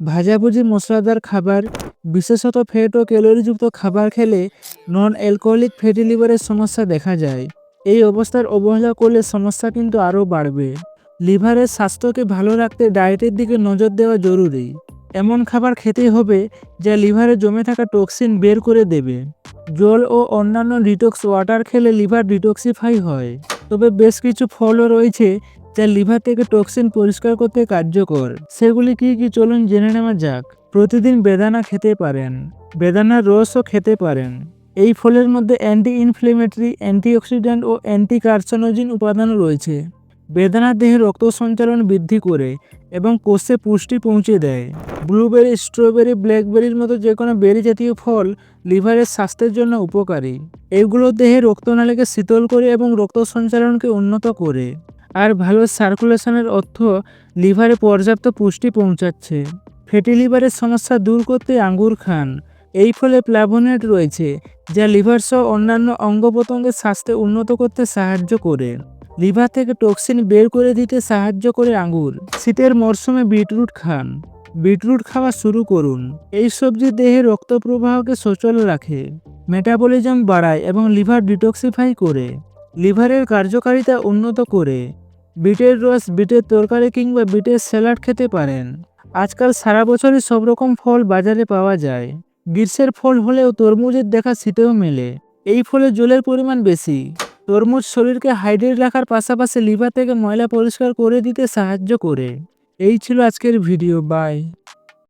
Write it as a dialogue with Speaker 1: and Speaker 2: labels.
Speaker 1: ভাজাভুজি মশলাদার খাবার, বিশেষত ফ্যাট ও ক্যালোরিযুক্ত খাবার খেলে নন অ্যালকোহলিক ফ্যাটি লিভারের সমস্যা দেখা যায়। এই অবস্থার অবহেলা করলে সমস্যা কিন্তু আরও বাড়বে। লিভারের স্বাস্থ্যকে ভালো রাখতে ডায়েটের দিকে নজর দেওয়া জরুরি। এমন খাবার খেতেই হবে যা লিভারে জমে থাকা টক্সিন বের করে দেবে। জল ও অন্যান্য ডিটক্স ওয়াটার খেলে লিভার ডিটক্সিফাই হয়। তবে বেশ কিছু ফলও রয়েছে যা লিভার থেকে টক্সিন পরিষ্কার করতে কার্যকর। সেগুলি কি কি চলুন জেনে নেওয়া যাক। প্রতিদিন বেদানা খেতে পারেন, বেদানার রসও খেতে পারেন। এই ফলের মধ্যে অ্যান্টি ইনফ্লেমেটরি অ্যান্টিঅক্সিডেন্ট ও অ্যান্টি কার্সোনোজিন উপাদান রয়েছে। বেদানা দেহে রক্ত সঞ্চালন বৃদ্ধি করে এবং কোষে পুষ্টি পৌঁছে দেয়। ব্লুবেরি, স্ট্রবেরি, ব্ল্যাকবেরির মতো যে কোনো বেরি জাতীয় ফল লিভারের স্বাস্থ্যের জন্য উপকারী। এগুলো দেহে রক্তনালীকে শীতল করে এবং রক্ত সঞ্চালনকে উন্নত করে। আর ভালো সার্কুলেশনের অর্থ লিভারে পর্যাপ্ত পুষ্টি পৌঁছাচ্ছে। ফ্যাটি লিভারের সমস্যা দূর করতে আঙ্গুর খান। এই ফলে প্লাভোনেট রয়েছে, যা লিভার সহ অন্যান্য অঙ্গ প্রত্যঙ্গের স্বাস্থ্য উন্নত করতে সাহায্য করে। লিভার থেকে টক্সিন বের করে দিতে সাহায্য করে আঙ্গুর। শীতের মরশুমে বিটরুট খান। বিটরুট খাওয়া শুরু করুন। এই সবজি দেহে রক্ত প্রবাহকে সচল রাখে, মেটাবলিজম বাড়ায় এবং লিভার ডিটক্সিফাই করে। লিভারের কার্যকারিতা উন্নত করে। বিটের রস বিটের তরকারি কিংবা বিটের স্যালাড খেতে পারেন। আজকাল সারা বছরই সব রকম ফল বাজারে পাওয়া যায়। গ্রীষ্মের ফল হলেও তরমুজের দেখা শীতেও মেলে। এই ফলে জলের পরিমাণ বেশি। তরমুজ শরীরকে হাইড্রেট রাখার পাশাপাশি লিভার থেকে ময়লা পরিষ্কার করে দিতে সাহায্য করে। এই ছিল আজকের ভিডিও। বাই।